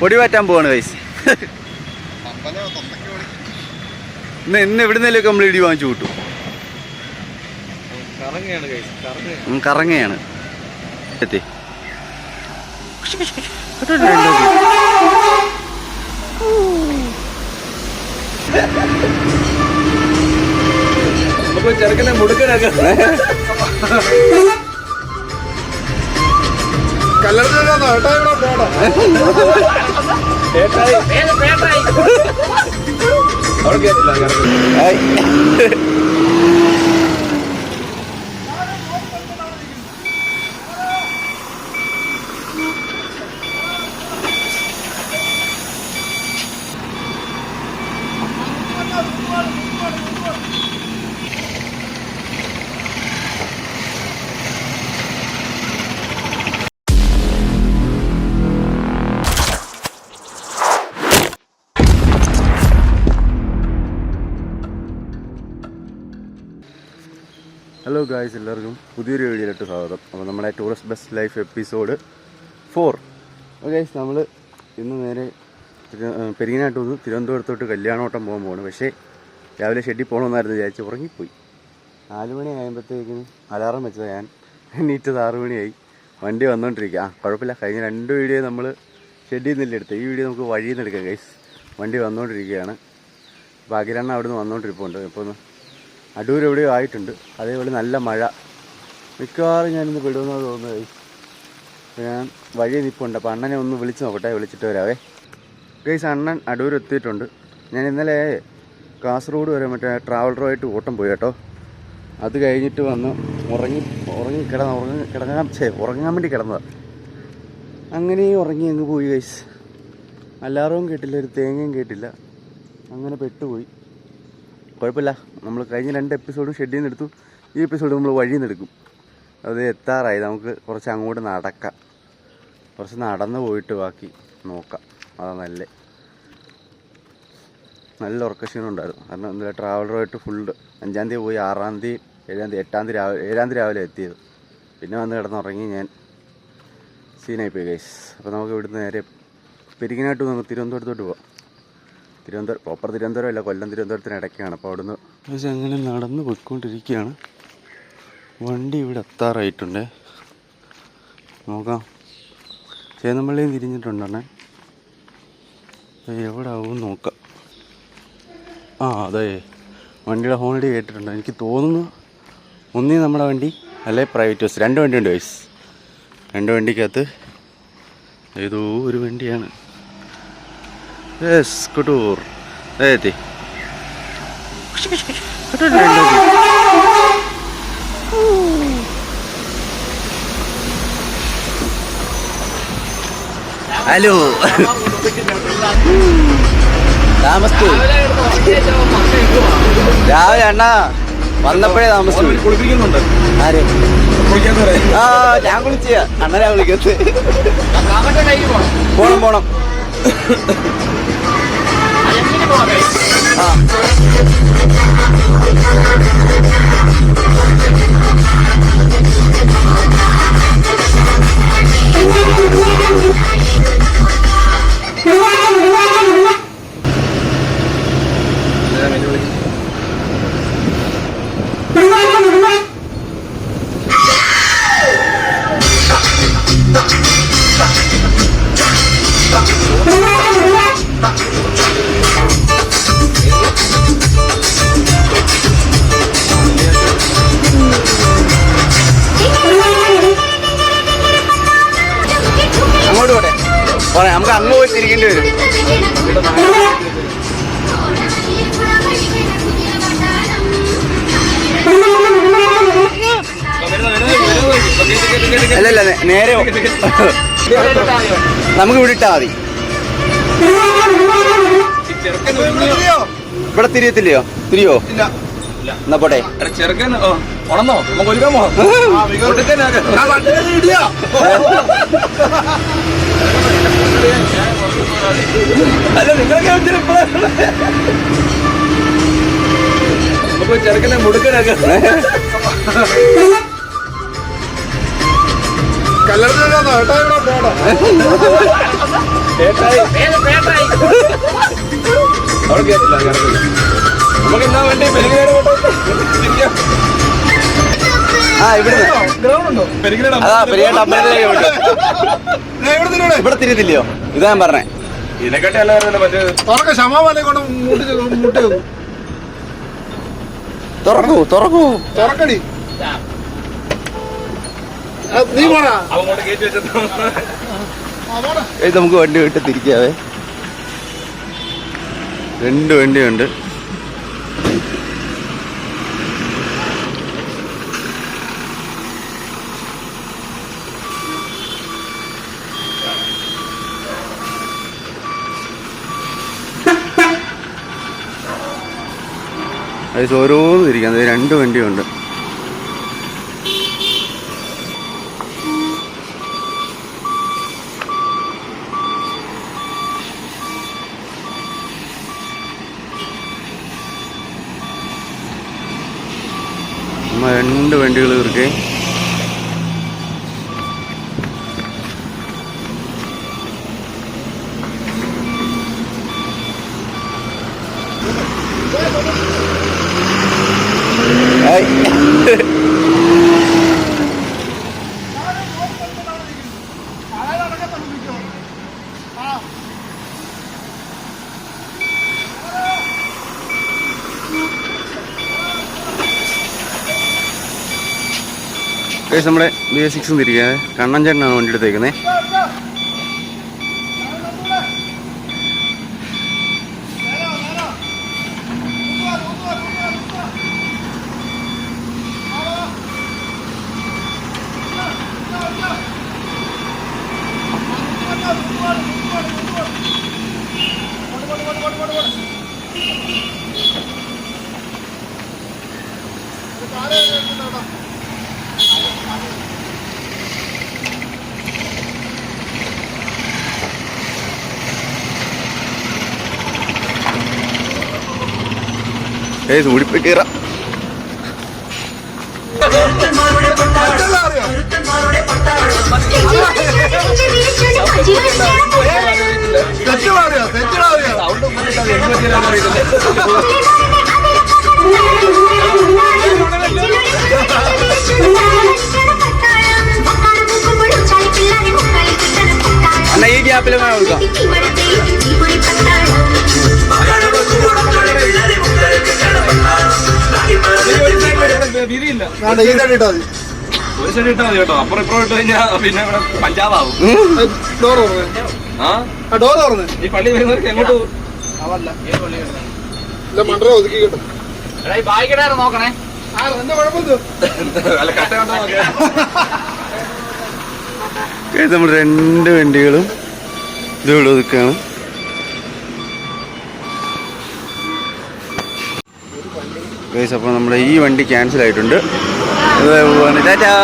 പൊടി മാറ്റാൻ പോവാണ് വയസ്സ് ഇന്ന് ഇന്ന് എവിടെ നമ്മൾ ഇടി വാങ്ങിച്ചു കൂട്ടു. കറങ്ങയാണ് കറങ്ങയാണ്. എത്തി. ചെറുക്കനെ മുടുക്കനൊക്കെ അവിടെ കേട്ടില്ല കറക്റ്റ് ഹായ്. ഹലോ ഗായ്സ് എല്ലാവർക്കും പുതിയൊരു വീഡിയോയിലോട്ട് സ്വാഗതം. അപ്പോൾ നമ്മുടെ tourist bus life episode four. Guys നമ്മൾ ഇന്ന് നേരെ പെരിങ്ങനായിട്ട് വന്ന് തിരുവനന്തപുരത്തോട്ട് കല്യാണോട്ടം പോകാൻ പോവാണ്. പക്ഷേ രാവിലെ ഷെഡിൽ പോകണമെന്നായിരുന്നു വിചാരിച്ച് ഉറങ്ങിപ്പോയി. നാല് മണി ആകുമ്പോഴത്തേക്കിന് അലാറം വെച്ചത് ഞാൻ. എണ്ണീറ്റത് ആറ് മണിയായി. വണ്ടി വന്നുകൊണ്ടിരിക്കുക ആ കുഴപ്പമില്ല. കഴിഞ്ഞ രണ്ട് വീഡിയോ നമ്മൾ ഷെഡിൽ നിന്നില്ല എടുത്ത് ഈ വീഡിയോ നമുക്ക് വഴിയിൽ നിന്ന് എടുക്കാം ഗൈസ് വണ്ടി വന്നുകൊണ്ടിരിക്കുകയാണ് ഭാഗ്യരണ്ണ അവിടെ നിന്ന് വന്നുകൊണ്ടിരിപ്പുണ്ട് ഇപ്പോൾ ഒന്ന് അടൂർ എവിടെയോ ആയിട്ടുണ്ട്. അതേപോലെ നല്ല മഴ. മിക്കവാറും ഞാനിന്ന് വിടുമെന്നാണ് തോന്നുന്നത്. ഞാൻ വഴി നിൽപ്പുണ്ട് അപ്പോൾ അണ്ണനെ ഒന്ന് വിളിച്ച് നോക്കട്ടെ വിളിച്ചിട്ട് വരാവേ. ഗൈസ് അണ്ണൻ അടൂർ എത്തിയിട്ടുണ്ട്. ഞാൻ ഇന്നലെ കാസർഗോഡ് വരെ മറ്റേ ട്രാവലറുമായിട്ട് ഓട്ടം പോയി കേട്ടോ. അത് കഴിഞ്ഞിട്ട് വന്ന് ഉറങ്ങി ഉറങ്ങി കിടന്ന ഉറങ്ങി കിടങ്ങാൻ ഛേ ഉറങ്ങാൻ വേണ്ടി കിടന്നതാണ് അങ്ങനെ ഉറങ്ങി അങ്ങ് പോയി ഗൈസ്. അലാറവും കേട്ടില്ല ഒരു തേങ്ങയും കേട്ടില്ല. അങ്ങനെ പെട്ടുപോയി. കുഴപ്പമില്ല. നമ്മൾ കഴിഞ്ഞ രണ്ട് എപ്പിസോഡും ഷെഡ് നിന്ന് എടുത്തു. ഈ എപ്പിസോഡ് നമ്മൾ വഴിയിൽ നിന്ന് എടുക്കും. അത് എത്താറായി. നമുക്ക് കുറച്ച് അങ്ങോട്ട് നടക്കാം. കുറച്ച് നടന്നു പോയിട്ട് ബാക്കി നോക്കാം. അതാ നല്ല. നല്ല ഉണ്ടായിരുന്നു. കാരണം എന്താ ട്രാവലറുമായിട്ട് ഫുള്ള് അഞ്ചാം തീയതി പോയി. ആറാം തീയതി ഏഴാം തീയതി എട്ടാം തീയതി രാവിലെ ഏഴാം തീയതി രാവിലെ എത്തിയത്. പിന്നെ വന്ന് കിടന്നുറങ്ങി ഞാൻ സീനായി പോയി ഗൈസ് അപ്പോൾ നമുക്ക് ഇവിടുന്ന് നേരെ പെരുകിനായിട്ട് നമുക്ക് തിരുവനന്തപുരത്തോട്ട് പോവാം. തിരുവനന്തപുരം പ്രോപ്പർ തിരുവനന്തപുരം അല്ല കൊല്ലം തിരുവനന്തപുരത്തിന് ഇടയ്ക്കാണ്. അപ്പോൾ അവിടുന്ന് പക്ഷേ അങ്ങനെ നടന്ന് പോയിക്കൊണ്ടിരിക്കുകയാണ്. വണ്ടി ഇവിടെ എത്താറായിട്ടുണ്ട്. നോക്കാം. ചേന്നമ്പള്ളിയും തിരിഞ്ഞിട്ടുണ്ടെണ്ണേ എവിടെ ആവും നോക്കാം. ആ അതെ. വണ്ടിയുടെ ഹോണടി കേട്ടിട്ടുണ്ട്. എനിക്ക് തോന്നുന്നു ഒന്നേ നമ്മുടെ വണ്ടി അല്ലേ പ്രൈവറ്റ് ബസ് രണ്ട് വണ്ടിയുണ്ട് വയസ് രണ്ട് വണ്ടിക്കകത്ത് ഏതോ ഒരു വണ്ടിയാണ്. യെസ് കുട്ടൂർ എത്തി ഹലോ താമസിച്ചു രാവിലെ അണ്ണാ വന്നപ്പോഴേ താമസിച്ചു. കുളിപ്പിക്കുന്നുണ്ട്. ആര്? ആ ഞാൻ വിളിച്ച അണ്ണനാ വിളിക്കത്ത് പോണം പോണം. ആ അല്ലല്ല നേരെ നമുക്ക് ഇവിടെ മതി. ഇവിടെ തിരിയത്തില്ലയോ തിരിയോ എന്നാ പോട്ടെ. ചെറുക്കൻ അല്ല നമുക്ക് ചെറുക്കനെ മുടുക്കനാക്കാം. നമുക്ക് എന്നാ വേണ്ടി? പെരുങ്ങേട് ആ ഇവിടുന്ന്. അതാ പെരിയാട്ട് അമ്പലത്തിലേക്ക് ഇവിടെ തിരിയത്തില്ലയോ ഇതാ ഞാൻ പറഞ്ഞേ. ഇതിനെക്കാട്ടി അല്ലായിരുന്നു മറ്റേ? തുറക്ക ക്ഷമാവാനെ കൊണ്ട് മുട്ടി മുട്ടി വെക്കും. തുറക്കൂ തുറക്കൂ. തുറക്കടി. നീ പോടാ. കയറ്റി നമുക്ക് വണ്ടി വിട്ട് തിരിക്കാവേ. രണ്ട് വണ്ടിയുണ്ട്. അത് ഓരോന്ന് ഇരിക്കുന്നത് രണ്ട് വണ്ടിയുണ്ട്. രണ്ട് വണ്ടികൾ ഇവർക്ക് Hey. നമ്മുടെ ബി എസ് സിക്സ് തിരിക്കുന്നത് കണ്ണൻ ചേട്ടനാണ് വണ്ടി എടുത്തേക്കുന്നത് ഗൈസ് ഉടിപ്പി കയറാം അറിയോ അണ്ണ ഈ ഗ്യാപ്പിൽ കൊടുക്കാം വീതിയില്ല. വേണ്ട ഈ സൈഡ് ഇട്ടാ മതി. ഒരു സൈഡ് ഇട്ടാൽ മതി കേട്ടോ. അപ്പുറം ഇപ്പുറം ഇട്ട് കഴിഞ്ഞാൽ പിന്നെ ഇവിടെ പഞ്ചാബാവും. ഡോർ തുറന്നേ. ആ? ആ ഡോർ തുറന്നേ. ഈ പള്ളി വരുന്നവർക്ക് എങ്ങോട്ട് ഒതുക്കി കിട്ടും. നോക്കണേ. ആ എന്താ കുഴപ്പമില്ല? അല്ല കട്ട കണ്ട ഗൈസ് നമ്മൾ രണ്ട് വണ്ടികളും ഇതുവിടെ ഒതുക്കാണ് ഗൈസ് അപ്പോൾ നമ്മുടെ ഈ വണ്ടി ക്യാൻസൽ ആയിട്ടുണ്ട്. പോവാണ്. ടാറ്റാ.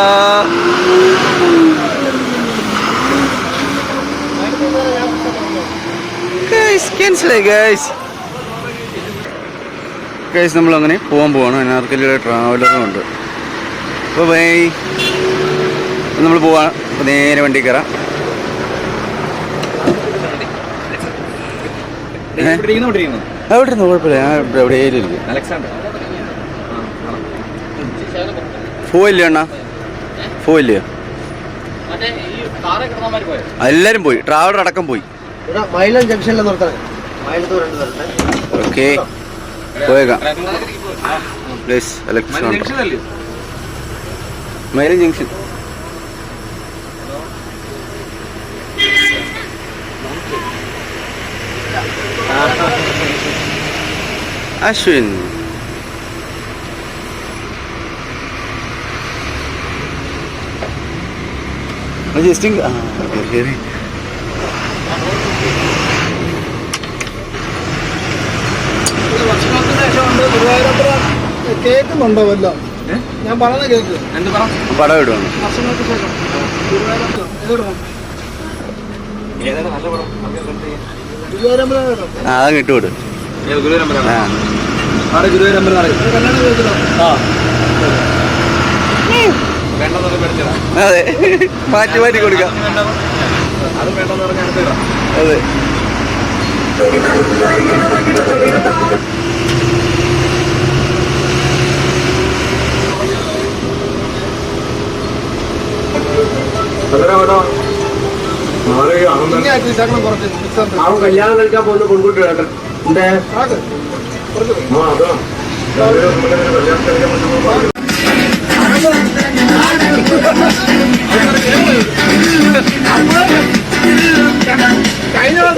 ഗൈസ് ക്യാൻസലായി ഗൈസ് പോകാൻ പോവാണ്. അനാർക്കലിയുടെ ട്രാവലറും ഉണ്ട്. അപ്പോൾ ബൈ നമ്മൾ പോവാണ് അപ്പോൾ നേരെ വണ്ടി കയറാം ഇരിക്കുന്നു. ഇരുന്നു കുഴപ്പമില്ല. ഞാൻ ഇരിക്കും അണ്ണാ? എല്ലാരും പോയി. ട്രാവലർ അടക്കം പോയി. മൈലം ജംഗ്ഷനിൽ നിർത്തണേ. ഓക്കെ. പോയേക്കാം. Please Mylan junction. Ashwin just ആ കയറി കയറി കേൾക്കുന്നുണ്ടോ വല്ല? ഞാൻ പറഞ്ഞ കേക്ക്. പടം ഇടുവാണ് വർഷങ്ങൾക്ക് ശേഷം. അത്. മാറ്റി മാറ്റി കൊടുക്കാം. അത് അവൻ കല്യാണം കഴിക്കാൻ പോകുന്ന പെൺകുട്ടി കേട്ടോ എന്തേ ആ അതാ കല്യാണം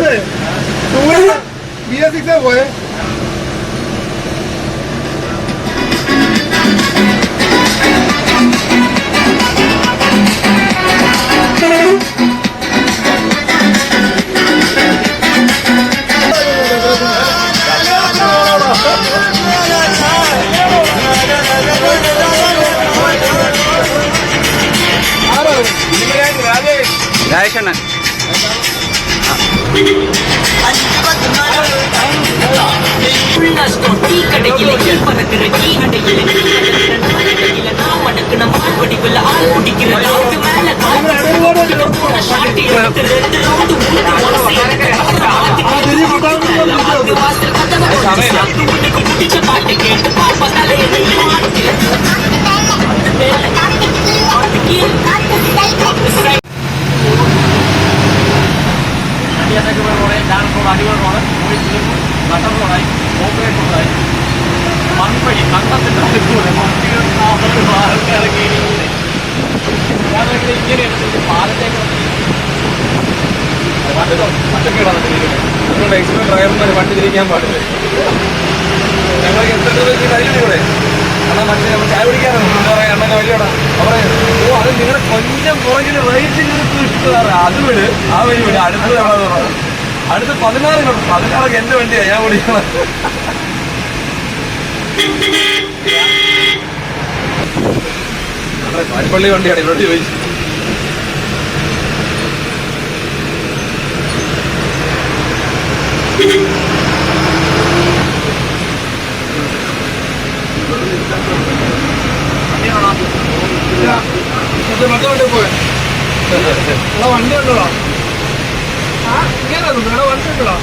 കഴിക്കാൻ பிடிச்ச பாட்டு கேட்டு பாப்பா അടിയത്തൊക്കെ റോഡ് ഡാൻസ് റോഡ് പോയിട്ട് റോഡ് പോയി മൺപടി കണ്ടത്തിന്റെ അടുത്തൂടെ മൺപടി ഇറങ്ങി ഇങ്ങനെ പാലത്തേക്ക് അതുകൊണ്ട് എക്സ്പീരിയൻ ഡ്രൈവർമാർ വണ്ടി തിരിക്കാൻ പാടില്ല. ഞങ്ങൾ എത്ര രൂപ കഴിയില്ല ഇവിടെ എന്നാൽ മറ്റേ ചായ കുടിക്കാറുണ്ട് എന്താ പറയാ എണ്ണ വലിയോടാ അവിടെ അത് നിങ്ങളുടെ കൊഞ്ചം പുറകിൽ ഇഷ്ടമാണ് അത് വിട്. ആ വഴി വിട്. അടുത്ത അടുത്ത പതിനാറ് കിട്ടും പതിനാറൊക്കെ എന്റെ വണ്ടിയാണ് ഞാൻ ഓടിക്കണം. പള്ളി വണ്ടിയാണ് ഇവിടെ ചോദിച്ചു മറ്റേ മറ്റേ പോയെ. വണ്ടി ഉണ്ടോ ആ ഇങ്ങനെ വണ്ടി ഉണ്ടോ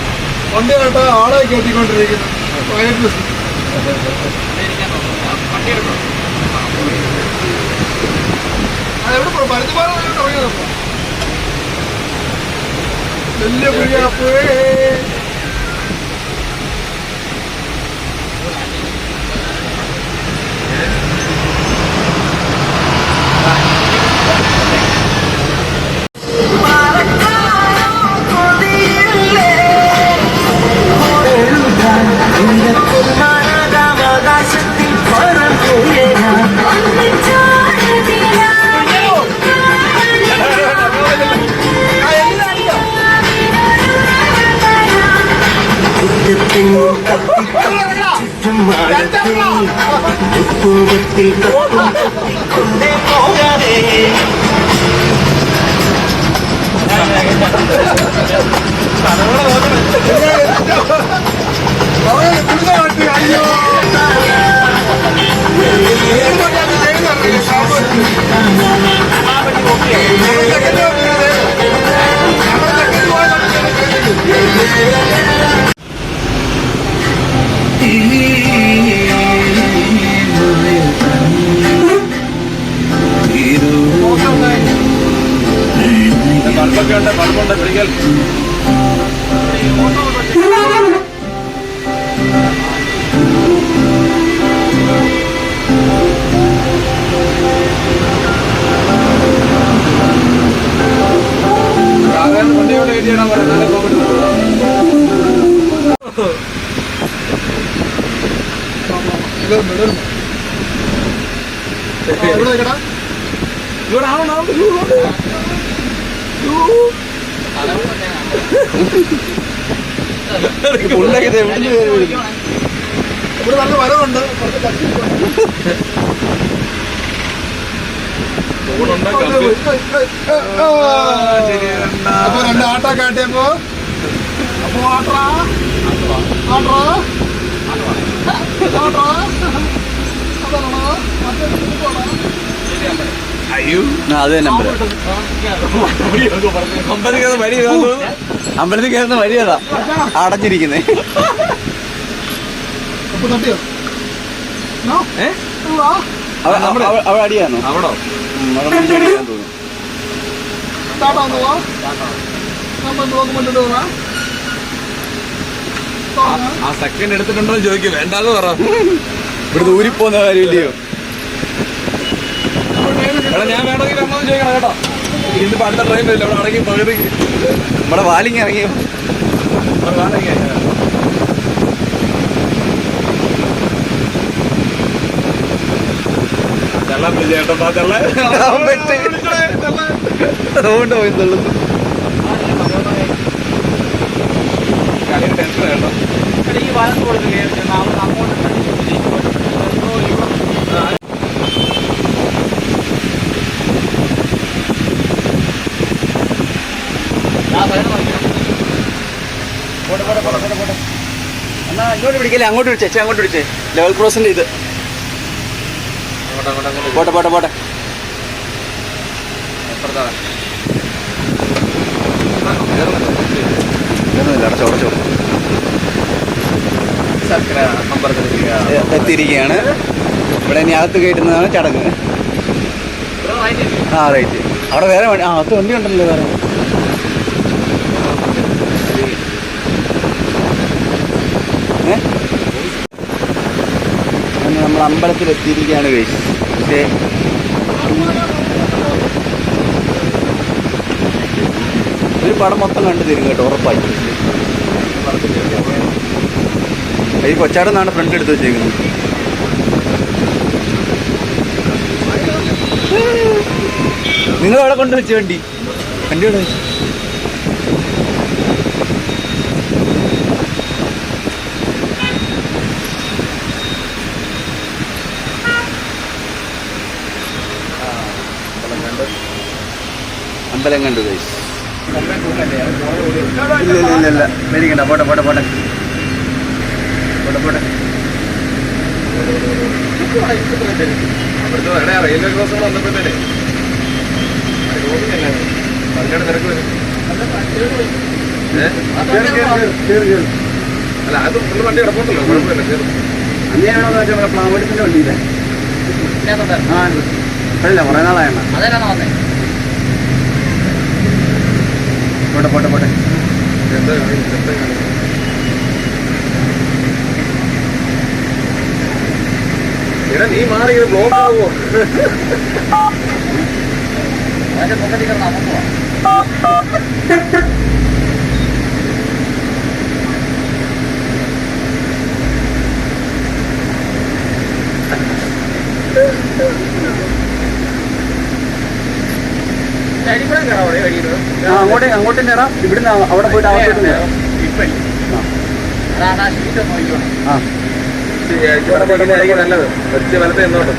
വണ്ടി കേട്ടോ ആളെ കയറ്റിക്കൊണ്ടിരിക്കുന്നു. വയറ്റ് അതെവിടെ പോ പരുത്തിപ്പാറ ഇറങ്ങിയതപ്പോ? വലിയ പുയ്യാപ്പേ അപ്പൊ രണ്ട് ആട്ട കാട്ടിയപ്പോ അപ്പൊ അമ്പലത്തിൽ വഴി വഴി ഏതാ? അടഞ്ഞിരിക്കുന്നേ. അവിടെ അടിയാണോ? അവിടെ? തോന്നുന്നു. Tama ang duwa? Tama. Tama ang duwa കൊണ്ടിട്ട് ആ സെക്കൻഡ് എടുത്തിട്ടുണ്ടോ ചോദിക്കും. വേണ്ടാന്ന് പറ. ഇവിടുന്ന് ഊരിപ്പോന്ന കാര്യമില്ലയോ? എടാ ഞാൻ വേണമെങ്കിൽ വേണമെന്ന് ചോദിക്കണം കേട്ടോ. ഇന്നിപ്പോ അടുത്ത ട്രെയിൻ വരില്ല ഇവിടെ ഇറങ്ങി പകുതി. നമ്മുടെ വാലിങ് ഇറങ്ങിയോ? വാലിങ് അങ്ങോട്ട് എന്നാ ഇങ്ങോട്ട് പിടിക്കല്ലേ അങ്ങോട്ട് പിടിച്ചേ ചേച്ചി അങ്ങോട്ട് വിളിച്ചേ ലെവൽ ക്രോസിന്റെ ഇത് പോട്ടെ പോട്ടെ പോട്ടെ അടച്ചോ അടച്ചോ. എത്തിയിരിക്കുകയാണ്. ഇവിടെ ഇനി അകത്ത് കയറ്റുന്നതാണ് ചടങ്ങ്. ആ റൈറ്റ് അവിടെ വേറെ വണ്ടി ആ അകത്ത് വണ്ടി ഉണ്ടല്ലോ വേറെ ഏ അങ്ങനെ അമ്പലത്തിൽ എത്തിയിരിക്കുകയാണ് കഴിച്ച് പക്ഷേ ഒരു പടം മൊത്തം കണ്ടു തരും കേട്ടോ ഉറപ്പായി. ഈ കൊച്ചാടെന്നാണ് ഫ്രണ്ട് എടുത്ത് വെച്ചേക്കുന്നത്. നിങ്ങൾ അവിടെ കൊണ്ട് വെച്ച വണ്ടി വണ്ടി അമ്പലം കണ്ടു ഗൈസ് ഇല്ല ഇല്ല ഇല്ല ഇല്ല. പേടിക്കണ്ട. പോട്ടെ പോട്ടെ പോട്ടെ. പോട്ടെ പോട്ടെ. അവിടുത്തെ എവിടെയാ റെയിൽവേ ക്രോസ് വന്നപ്പോഴത്തേനെ. വണ്ടിയുടെ തിരക്ക് വരും? അല്ല അത് വണ്ടി കിടപ്പുണ്ടല്ലോ. കുഴപ്പമില്ല കയറും അങ്ങനെയാണോ വണ്ടിയില്ല വണ്ടിയില്ലേ ആ അല്ല കുറെ നാളായണ്ണ പോട്ടെ പോട്ടെ പോട്ടെ. നീ മാറി ബ്ലോക്ക് ആവോ പൊക്കത്തിൽ കിടന്നാ Thank പോവാ. ആ അങ്ങോട്ട് അങ്ങോട്ട് തന്നെ ഇറാം ഇവിടുന്ന് അവിടെ പോയിട്ട് അങ്ങോട്ട് തന്നെ ആ ഇവിടെ പോയിട്ട് നല്ലത്. വെച്ച് വലത്തെ എന്നോട്ടും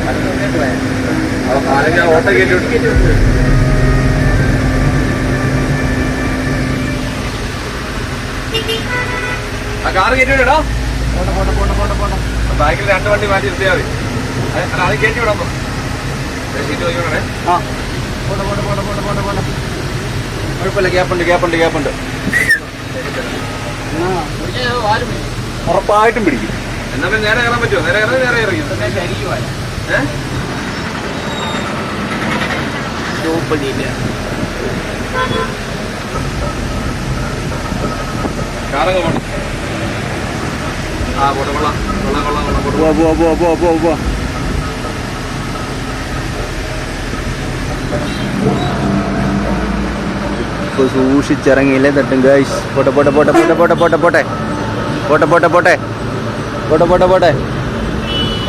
ആരെങ്കിലും ഓട്ടം കയറ്റി ആ കാറ് കയറ്റി വിടോ പോട്ടെ പോട്ടെ പോട്ടെ പോട്ടെ പോട്ടെ ബാക്കിൽ രണ്ട് വണ്ടി മാറ്റി നിർത്തിയാൽ മതി. അത് കയറ്റി വിടാം സീറ്റ് ആ. പോട്ടെ പോട്ടെ പോട്ടെ പോട്ടെ പോട്ടെ പോട്ടെ കുഴപ്പമില്ല ഗ്യാപ്പുണ്ട് ഗ്യാപ്പുണ്ട് ഗ്യാപ്പുണ്ട് ഉറപ്പായിട്ടും പിടിക്കും. എന്നാ പിന്നെ നേരെ കയറാൻ പറ്റുമോ? നേരെ കയറാൻ നേരെ ഇറങ്ങി ഏഹ് കാറങ്ങ് പോണം. ആ പോട്ടെ കൊള്ളാം. കൊള്ളാം കൊള്ളാം കൊള്ളാം പോവാ പോവാ പോവാ പോവാ പോവാ പോവാ ഇപ്പൊ സൂക്ഷിച്ചിറങ്ങിയില്ലേ തട്ടും ഗൈസ് പോട്ടെ പോട്ടെ പോട്ടെ പോട്ടെ പോട്ടെ പോട്ടെ പോട്ടെ. പോട്ടെ പോട്ടെ പോട്ടെ. പോട്ടെ പോട്ടെ പോട്ടെ.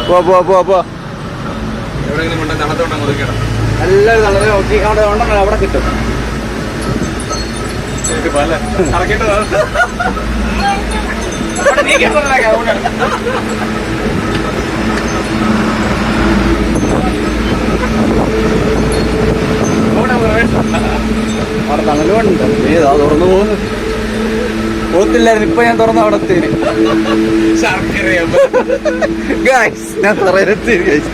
പോ പോ പോ പോ. എല്ലാവരും വളരെ നോക്കി അവിടെ ഉണ്ടെങ്കിൽ അവിടെ കിട്ടും. പല കറക്കിട്ടതാണ് തണൽ വേണ്ട ഏതാ തുറന്നു പോകുന്നു. ഓത്തില്ലായിരുന്നു ഇപ്പൊ ഞാൻ തുറന്ന അവിടെ എത്തിന്. ഗൈസ് ഞാൻ തുറയെത്തി ഗൈസ്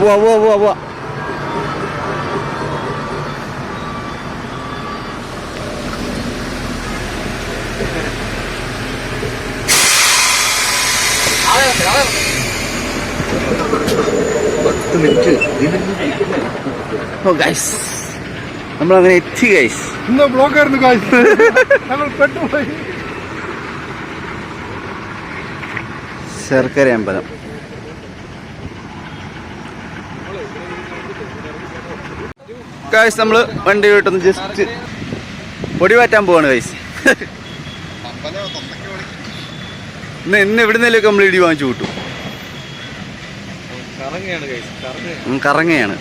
പോവാ പോവാ പോവാ പോവാ. ഓ ഗൈസ് നമ്മളങ്ങനെ എത്തി ഗൈസ് ഇന്ന് ഞങ്ങൾ പെട്ടുപോയി. ശർക്കര അമ്പലം. ഗൈസ് നമ്മൾ വണ്ടി വിട്ടൊന്ന് ജസ്റ്റ് പൊടി മാറ്റാൻ പോവാണ് ഗൈസ് ഇന്ന് ഇന്ന് എവിടുന്നേലൊക്കെ നമ്മൾ ഇടി വാങ്ങിച്ചു കൂട്ടും. കറങ്ങയാണ്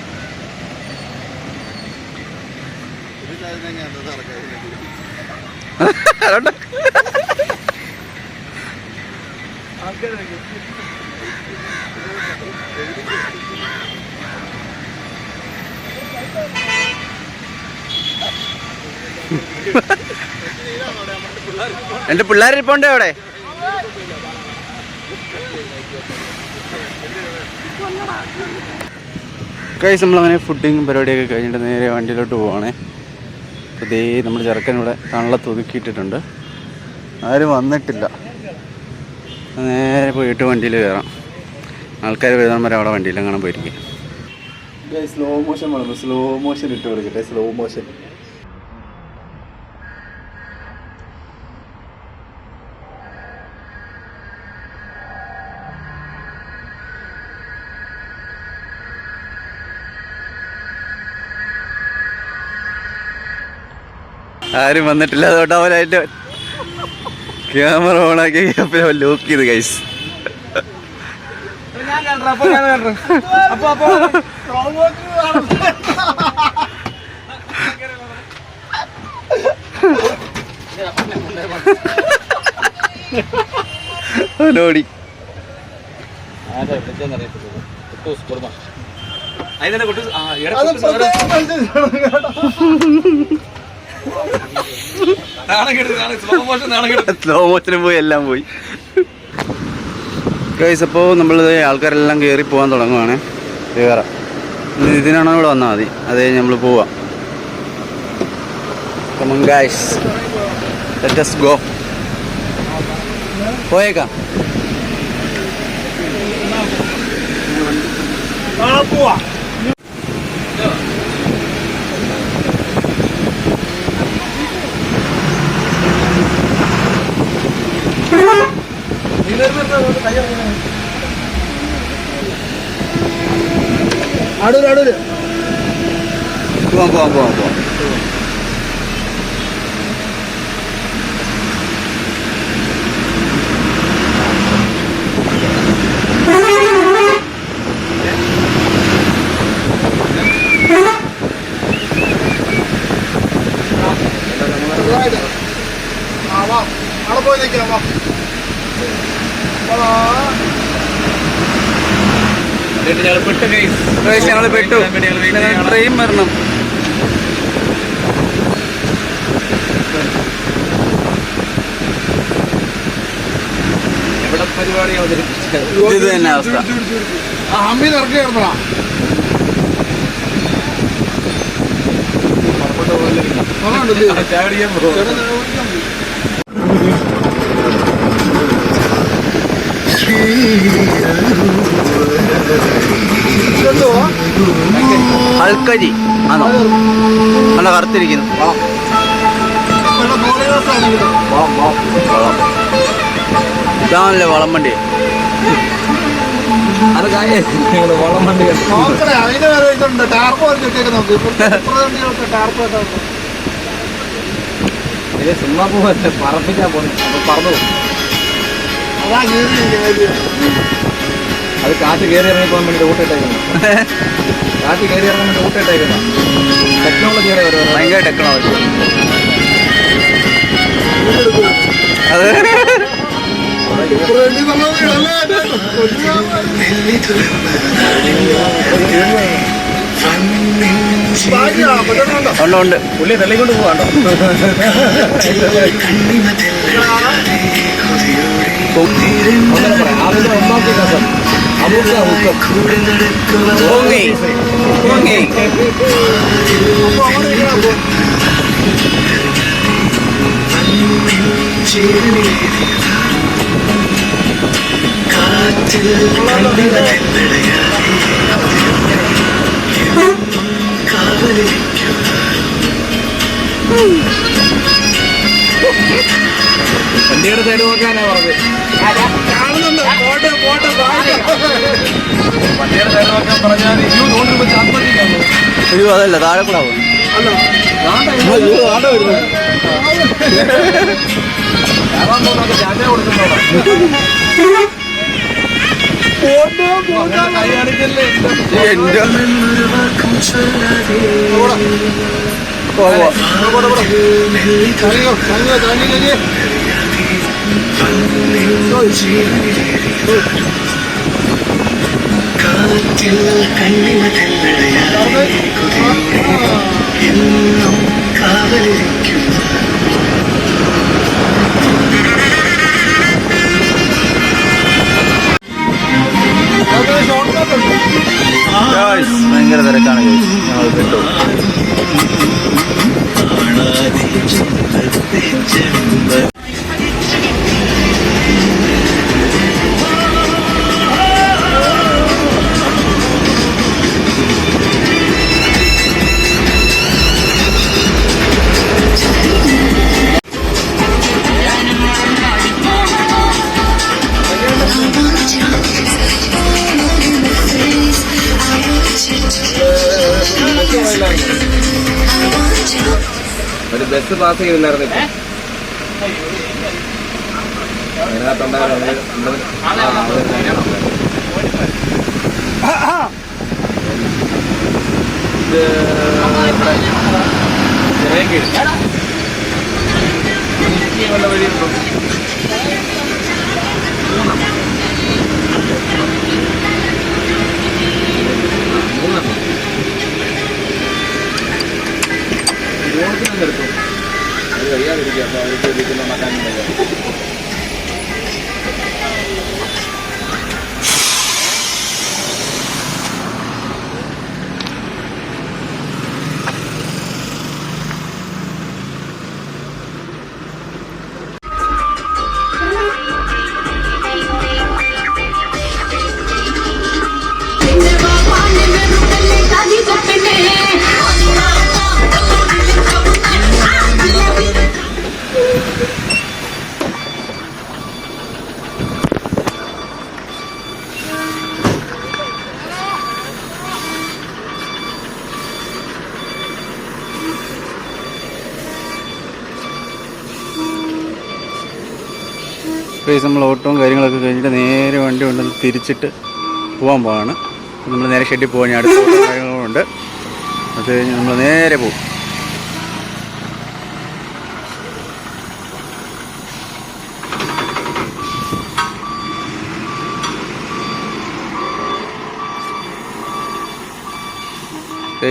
അതുകൊണ്ട് എന്റെ പിള്ളേരിപ്പോണ്ടേ അവിടെ. കഴിച്ച് നമ്മളങ്ങനെ ഫുഡിങ് പരിപാടിയൊക്കെ കഴിഞ്ഞിട്ട് നേരെ വണ്ടിയിലോട്ട് പോവാണേ. ഇതേ നമ്മൾ ചെറുക്കൻ ഇവിടെ തണലത്ത് ഒതുക്കിയിട്ടിട്ടുണ്ട് ആരും വന്നിട്ടില്ല. നേരെ പോയിട്ട് വണ്ടിയിൽ കയറാം. ആൾക്കാർ വരുന്ന വരെ അവിടെ വണ്ടിയിൽ അങ്ങനെ പോയിരിക്കും സ്ലോ മോഷൻ വേണം. സ്ലോ മോഷൻ ഇട്ട് കൊടുക്കട്ടെ. സ്ലോ മോഷൻ ആരും വന്നിട്ടില്ല. അതുകൊണ്ട് അവരായിട്ട് ക്യാമറ ഓണാക്കി പിന്നെ അവൻ ലോക്ക് ചെയ്ത് കൈസ് അപ്പൊ അപ്പൊ അവനോടി അതിനെ കൊട്ടു സ്ലോ മോഷനും പോയി എല്ലാം പോയി. ഗൈസ് അപ്പോൾ നമ്മൾ ആൾക്കാരെല്ലാം കേറി പോകാൻ തുടങ്ങുവാണ്. കയറാം ഇതിനാണോ ഇവിടെ വന്നാൽ മതി. അത് കഴിഞ്ഞ് നമ്മൾ പോവാം കമൺ ഗൈസ് ലെറ്റസ് ഗോ പോയേക്കാം. അടൂര് അടൂര് പോവാം പോവാം പോവാം പോവാം. ഞങ്ങൾ പെട്ടു ട്രെയിൻ വരണം. എവിടെ പരിപാടി അവതരിപ്പിച്ചത്? ഇത് തന്നെ അവസ്ഥ. ഇറക്കി അൽക്കരി ആണോ? നല്ല കറുത്തിരിക്കുന്നു. ഇതാണല്ലേ വളം വണ്ടി. വളം വണ്ടി ചുമ്മാ പോകല്ലേ പറപ്പിക്കാൻ പോകുന്നു പറന്നു പോകും അതാ കീറി അത് കാറ്റ് കയറി ഇറങ്ങി പോകാൻ വേണ്ടി ഊട്ടിട്ടേക്കുന്നു കാറ്റ് കയറി ഇറങ്ങാൻ വേണ്ടി ഊട്ടിട്ടേക്കുന്നു ടെക്നോളജി ഭയങ്കര ടെക്നോളജി അത് ഭാഗ്യമാ, പെട്ടെന്നുണ്ടോ? ഉണ്ട് ഉണ്ട്. പുള്ളി തള്ളിക്കൊണ്ട് പോവാണ്ടോ? അതിന്റെ ഒന്നാമത്തെ കസം അമുക്ക ഹുക്കം ഓങ്ങി ഓങ്ങി അപ്പൊ അവിടെ ഇരിക്കണം അപ്പൊ. വണ്ടിയുടെ സൈഡ് നോക്കാനാ പറഞ്ഞത്. കാണുന്നുണ്ട്. പോട്ടെ പോട്ടെ വണ്ടിയുടെ സൈഡ് നോക്കാൻ പറഞ്ഞാൽ അയ്യോ നോണ്ടിരുമ്പോ ചാത്മതിക്കാണോ അയ്യോ അതല്ല താഴെ കൂടെ ആവും കയറാൻ ഷോർട്ട് കട്ട് ഉണ്ട് Guys, ഭയങ്കര തിരക്കാണ്. ഞങ്ങൾ പെട്ടു പാസ് ചെയ്യുന്നായിരുന്നു ഇപ്പൊ അതിനകത്തുണ്ടായിരുന്നു ഇത് ഇവിടെ കീഴ് വല്ല വഴിയുണ്ടോ? മൂന്നെണ്ണം. അത് കഴിയാതിരിക്കുക അപ്പോൾ അവർക്ക് വീട്ടിൽ ഉണ്ടാക്കാനുണ്ടല്ലോ ഗൈസ് നമ്മൾ ഓട്ടവും കാര്യങ്ങളൊക്കെ കഴിഞ്ഞിട്ട് നേരെ വണ്ടി കൊണ്ടുവന്ന് തിരിച്ചിട്ട് പോകാൻ പോവാണ്. നമ്മൾ നേരെ ഷെഡിൽ പോകാൻ അടുത്ത കാര്യങ്ങളുണ്ട് അത് കഴിഞ്ഞ് നമ്മൾ നേരെ പോകും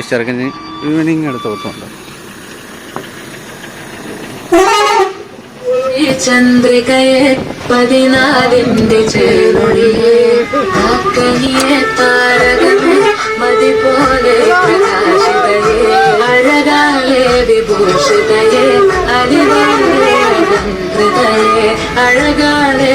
ചെറുക്കന് ഈവനിങ് അടുത്ത ഓട്ടമുണ്ട് ചന്ദ്രികയെ പതിനാലിന്റെ ചേരുളിയെ കാക്കനിയെ താരകമേ മതി പോലെ പ്രകാശിതയെ അഴകാലെ വിഭൂഷിതയെ അലങ്കൃതയെ അഴകാലെ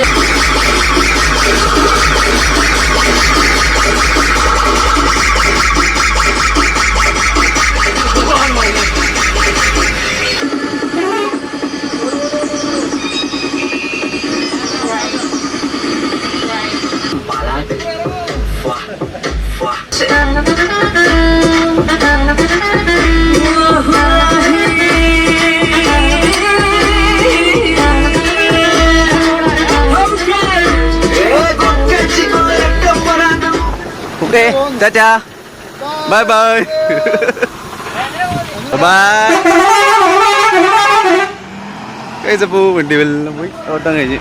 okay tata bye bye bye കഴിച്ചപ്പോ വണ്ടി വെല്ലാം പോയി ഓട്ടം കഴിഞ്ഞ്